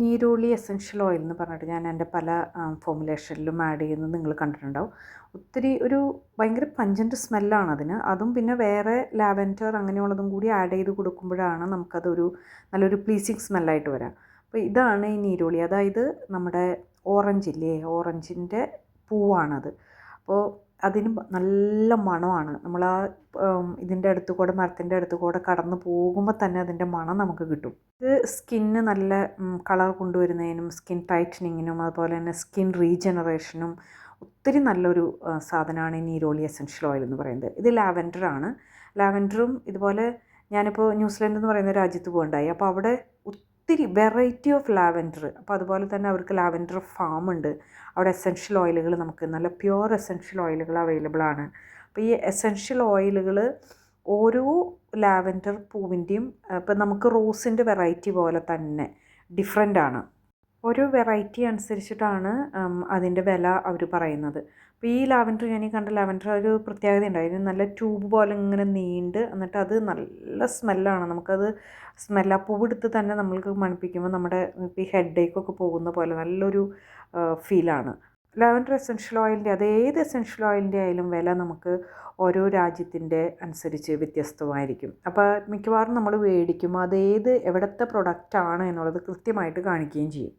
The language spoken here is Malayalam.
നീരോളി എസൻഷ്യൽ ഓയിൽ എന്ന് പറഞ്ഞിട്ട് ഞാൻ എന്റെ പല ഫോമുലേഷനിലും ആഡ് ചെയ്യുന്നത് നിങ്ങൾ കണ്ടിട്ടുണ്ടാവും. ഒത്തിരി ഒരു ഭയങ്കര പഞ്ചന്റ് സ്മെല്ലാണ് അതിന്. അതും പിന്നെ വേറെ ലാവൻഡർ അങ്ങനെയുള്ളതും കൂടി ആഡ് ചെയ്ത് കൊടുക്കുമ്പോഴാണ് നമുക്കതൊരു നല്ലൊരു പ്ലീസിങ് സ്മെല്ലായിട്ട് വരാം. അപ്പോൾ ഇതാണ് ഈ നീരോളി അതായത് നമ്മുടെ ഓറഞ്ച് ഇല്ലേ? ഓറഞ്ചിന്റെ പൂവാണത്. അപ്പോൾ അതിന് നല്ല മണമാണ്. നമ്മൾ ആ ഇതിന്റെ അടുത്ത് കൂടെ മരത്തിന്റെ അടുത്ത് കൂടെ കടന്ന് പോകുമ്പോൾ തന്നെ അതിന്റെ മണം നമുക്ക് കിട്ടും. ഇത് സ്കിന്ന് നല്ല കളർ കൊണ്ടുവരുന്നതിനും സ്കിൻ ടൈറ്റനിങ്ങിനും അതുപോലെ തന്നെ സ്കിൻ റീജനറേഷനും ഒത്തിരി നല്ലൊരു സാധനമാണ് ഈ നീരോളി എസൻഷ്യൽ ഓയിൽ എന്ന് പറയുന്നത്. ഇത് ലാവൻഡർ ആണ്. ലാവൻഡറും ഇതുപോലെ ഞാനിപ്പോൾ ന്യൂസിലൻഡ് എന്ന് പറയുന്ന രാജ്യത്ത് പോകണ്ടായി. അപ്പോൾ അവിടെ ഒത്തിരി വെറൈറ്റി ഓഫ് ലാവൻഡർ അപ്പോൾ അതുപോലെ തന്നെ അവർക്ക് ലാവൻഡർ ഫാം ഉണ്ട്. അവിടെ എസെൻഷ്യൽ ഓയിലുകൾ നമുക്ക് നല്ല പ്യുവർ എസെൻഷ്യൽ ഓയിലുകൾ അവൈലബിൾ ആണ്. അപ്പോൾ ഈ എസെൻഷ്യൽ ഓയിലുകൾ ഓരോ ലാവൻഡർ പൂവിന്റെയും ഇപ്പം നമുക്ക് റോസിന്റെ വെറൈറ്റി പോലെ തന്നെ ഡിഫറെന്റ് ആണ്. ഓരോ വെറൈറ്റി അനുസരിച്ചിട്ടാണ് അതിന്റെ വില അവർ പറയുന്നത്. അപ്പോൾ ഈ ലാവൻഡർ ഞാൻ ഈ കണ്ട ലാവൻഡർ ഒരു പ്രത്യേകത ഉണ്ട് അതിന് നല്ല ട്യൂബ് പോലെ ഇങ്ങനെ നീണ്ട് എന്നിട്ട് അത് നല്ല സ്മെല്ലാണ് നമുക്കത് സ്മെല്ല പൂവെടുത്ത് തന്നെ നമ്മൾക്ക് മണപ്പിക്കുമ്പോൾ നമ്മുടെ ഈ ഹെഡ് ഏക്കൊക്കെ പോകുന്ന പോലെ നല്ലൊരു ഫീലാണ് ലാവൻഡർ എസെൻഷ്യൽ ഓയിലിന്റെ അത് ഏത് എസെൻഷ്യൽ ഓയിലിന്റെ ആയാലും വില നമുക്ക് ഓരോ രാജ്യത്തിന്റെ അനുസരിച്ച് വ്യത്യസ്തമായിരിക്കും. അപ്പോൾ മിക്കവാറും നമ്മൾ മേടിക്കുമ്പോൾ അത് ഏത് എവിടുത്തെ പ്രൊഡക്റ്റാണ് എന്നുള്ളത് കൃത്യമായിട്ട് കാണിക്കുകയും ചെയ്യും.